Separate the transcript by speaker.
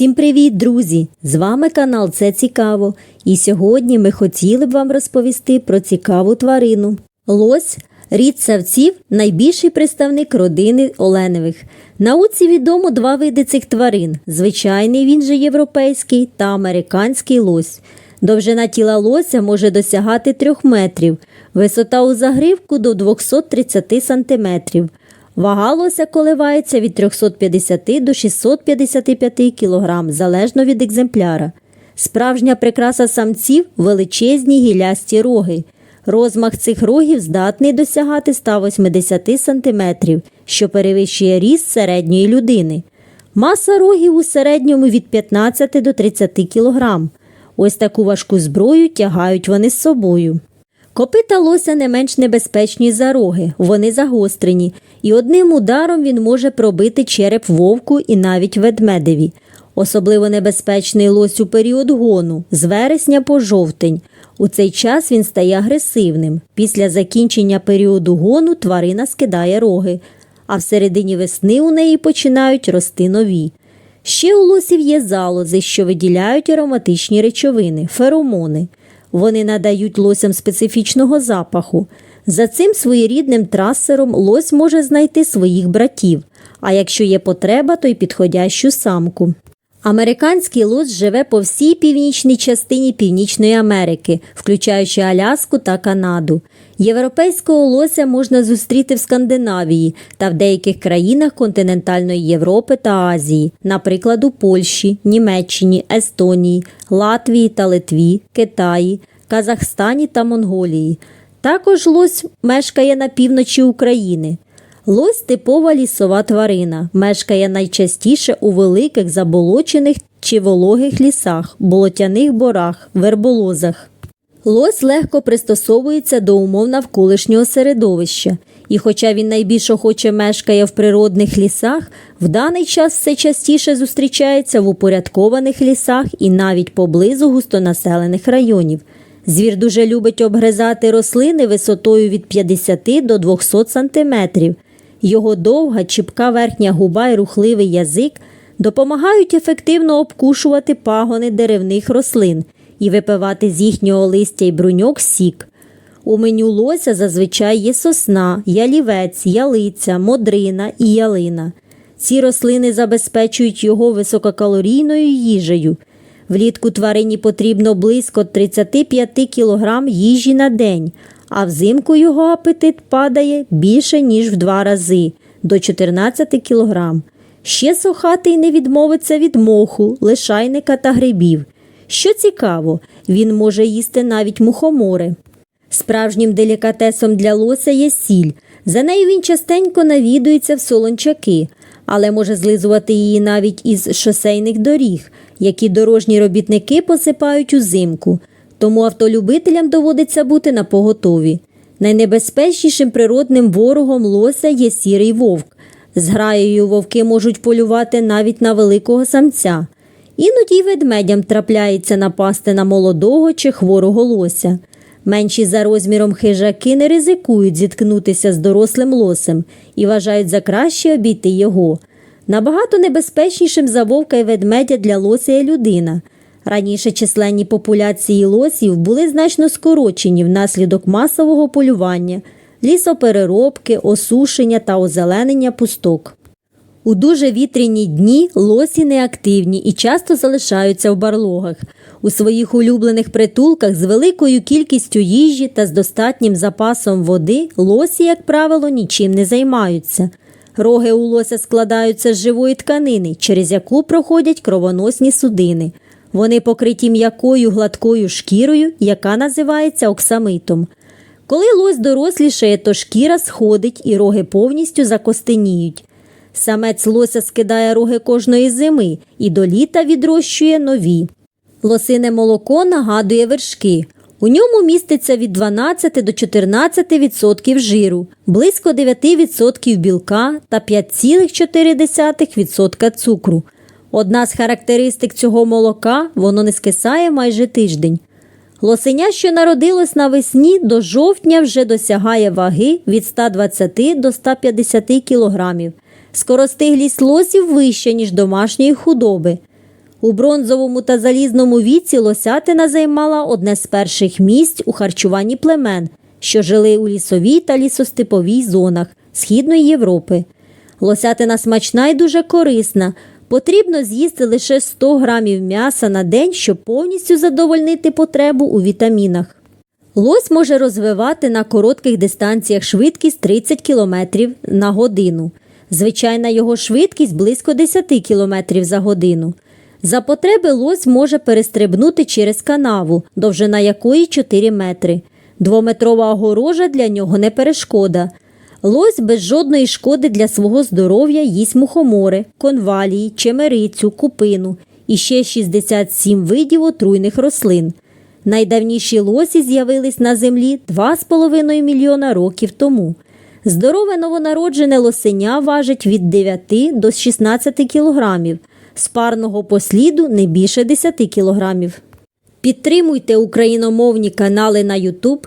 Speaker 1: Всім привіт, друзі! З вами канал Це Цікаво. І сьогодні ми хотіли б вам розповісти про цікаву тварину. Лось рід савців найбільший представник родини Оленевих. Науці відомо два види цих тварин: звичайний він же європейський та американський лось. Довжина тіла лося може досягати 3 метрів, висота у загривку до 230 сантиметрів. Вага лося коливається від 350 до 655 кг, залежно від екземпляра. Справжня прикраса самців величезні гілясті роги. Розмах цих рогів здатний досягати 180 см, що перевищує ріст середньої людини. Маса рогів у середньому від 15 до 30 кг. Ось таку важку зброю тягають вони з собою. Копита лося не менш небезпечні за роги, вони загострені, і одним ударом він може пробити череп вовку і навіть ведмедеві. Особливо небезпечний лось у період гону з вересня по жовтень. У цей час він стає агресивним. Після закінчення періоду гону тварина скидає роги, а в середині весни у неї починають рости нові. Ще у лосів є залози, що виділяють ароматичні речовини, феромони. Вони надають лосям специфічного запаху. За цим своєрідним трасером лось може знайти своїх братів, а якщо є потреба, то й підходящу самку. Американський лось живе по всій північній частині Північної Америки, включаючи Аляску та Канаду. Європейського лося можна зустріти в Скандинавії та в деяких країнах континентальної Європи та Азії, наприклад, у Польщі, Німеччині, Естонії, Латвії та Литві, Китаї, Казахстані та Монголії. Також лось мешкає на півночі України. Лось типова лісова тварина, мешкає найчастіше у великих заболочених чи вологих лісах, болотяних борах, верболозах. Лось легко пристосовується до умов навколишнього середовища, і хоча він найбільш охоче мешкає в природних лісах, в даний час все частіше зустрічається в упорядкованих лісах і навіть поблизу густонаселених районів. Звір дуже любить обгризати рослини висотою від 50 до 200 сантиметрів. Його довга, чіпка верхня губа і рухливий язик допомагають ефективно обкушувати пагони деревних рослин і випивати з їхнього листя й бруньок сік. У меню лося зазвичай є сосна, ялівець, ялиця, модрина і ялина. Ці рослини забезпечують його висококалорійною їжею. Влітку тварині потрібно близько 35 кг їжі на день, а взимку його апетит падає більше, ніж в два рази до 14 кг. Ще сохатий не відмовиться від моху, лишайника та грибів. Що цікаво, він може їсти навіть мухомори. Справжнім делікатесом для лося є сіль. За нею він частенько навідується в солончаки, але може злизувати її навіть із шосейних доріг, які дорожні робітники посипають узимку. Тому автолюбителям доводиться бути на поготові. Найнебезпечнішим природним ворогом лося є сірий вовк. З граєю вовки можуть полювати навіть на великого самця. Іноді ведмедям трапляється напасти на молодого чи хворого лося. Менші за розміром хижаки не ризикують зіткнутися з дорослим лосем і вважають за краще обійти його. Набагато небезпечнішим за вовка і ведмедя для лося є людина. Раніше численні популяції лосів були значно скорочені внаслідок масового полювання, лісопереробки, осушення та озеленення пусток. У дуже вітряні дні лосі неактивні і часто залишаються в барлогах. У своїх улюблених притулках з великою кількістю їжі та з достатнім запасом води лосі, як правило, нічим не займаються. Роги у лося складаються з живої тканини, через яку проходять кровоносні судини. Вони покриті м'якою гладкою шкірою, яка називається оксамитом. Коли лось дорослішає, то шкіра сходить і роги повністю закостеніють. Самець лося скидає роги кожної зими і до літа відрощує нові. Лосине молоко нагадує вершки. У ньому міститься від 12 до 14% жиру, близько 9% білка та 5,4% цукру. Одна з характеристик цього молока воно не скисає майже тиждень. Лосеня, що народилось навесні, до жовтня вже досягає ваги від 120 до 150 кілограмів. Скоростиглість лосів вища, ніж домашньої худоби. У бронзовому та залізному віці лосятина займала одне з перших місць у харчуванні племен, що жили у лісовій та лісостеповій зонах Східної Європи. Лосятина смачна і дуже корисна. Потрібно з'їсти лише 100 грамів м'яса на день, щоб повністю задовольнити потребу у вітамінах. Лось може розвивати на коротких дистанціях швидкість 30 км на годину. Звичайна його швидкість близько 10 км за годину. За потреби лось може перестрибнути через канаву, довжина якої 4 метри. Двометрова огорожа для нього не перешкода. Лось без жодної шкоди для свого здоров'я їсть мухомори, конвалії, чемерицю, купину і ще 67 видів отруйних рослин. Найдавніші лосі з'явились на землі 2,5 мільйона років тому. Здорове новонароджене лосеня важить від 9 до 16 кілограмів, з парного посліду не більше 10 кілограмів. Підтримуйте україномовні канали на YouTube,